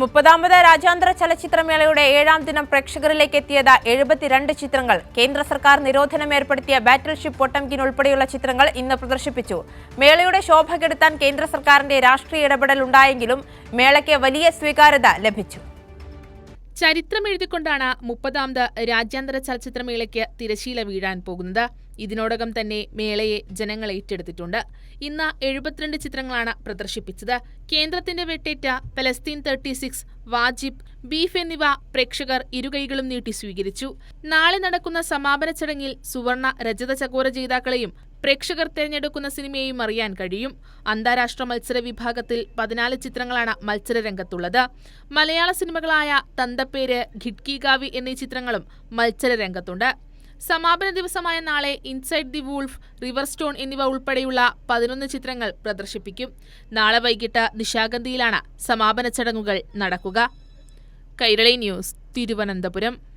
മുപ്പതാമത് രാജ്യാന്തര ചലച്ചിത്രമേളയുടെ ഏഴാം ദിനം പ്രേക്ഷകരിലേക്ക് എത്തിയത് എഴുപത്തിരണ്ട് ചിത്രങ്ങൾ. കേന്ദ്ര സർക്കാർ നിരോധനം ഏർപ്പെടുത്തിയ ബാറ്റിൽ ഷിപ്പ് പൊട്ടംകിൻ ഉൾപ്പെടെയുള്ള ചിത്രങ്ങൾ ഇന്ന് പ്രദർശിപ്പിച്ചു. മേളയുടെ ശോഭ കെടുത്താൻ കേന്ദ്ര സർക്കാരിന്റെ രാഷ്ട്രീയ ഇടപെടൽ ഉണ്ടായെങ്കിലും മേളയ്ക്ക് വലിയ സ്വീകാര്യത ലഭിച്ചു. ചരിത്രം ചരിത്രമെഴുതിക്കൊണ്ടാണ് മുപ്പതാമത് രാജ്യാന്തര ചലച്ചിത്രമേളയ്ക്ക് തിരശീല വീഴാൻ പോകുന്നത്. ഇതിനോടകം തന്നെ മേളയെ ജനങ്ങൾ ഏറ്റെടുത്തിട്ടുണ്ട്. ഇന്ന് എഴുപത്തിരണ്ട് ചിത്രങ്ങളാണ് പ്രദർശിപ്പിച്ചത്. കേന്ദ്രത്തിന്റെ വെട്ടേറ്റ Palestine thirty six Wajib Beef എന്നിവ പ്രേക്ഷകർ ഇരുകൈകളും നീട്ടി സ്വീകരിച്ചു. നാളെ നടക്കുന്ന സമാപന ചടങ്ങിൽ സുവർണ രജത ചകോര ജേതാക്കളെയും പ്രേക്ഷകർ തിരഞ്ഞെടുക്കുന്ന സിനിമയെയും അറിയാൻ കഴിയും. അന്താരാഷ്ട്ര മത്സര വിഭാഗത്തിൽ പതിനാല് ചിത്രങ്ങളാണ് മത്സരരംഗത്തുള്ളത്. മലയാള സിനിമകളായ തന്തപ്പേര് ഖിഡ്കി ഗാവി എന്നീ ചിത്രങ്ങളും മത്സരരംഗത്തുണ്ട്. സമാപന ദിവസമായ നാളെ Inside the Wolf River Stone എന്നിവ ഉൾപ്പെടെയുള്ള പതിനൊന്ന് ചിത്രങ്ങൾ പ്രദർശിപ്പിക്കും. നാളെ വൈകിട്ട് നിശാഗന്ധിയിലാണ് സമാപന ചടങ്ങുകൾ നടക്കുക. കൈരളി ന്യൂസ് തിരുവനന്തപുരം.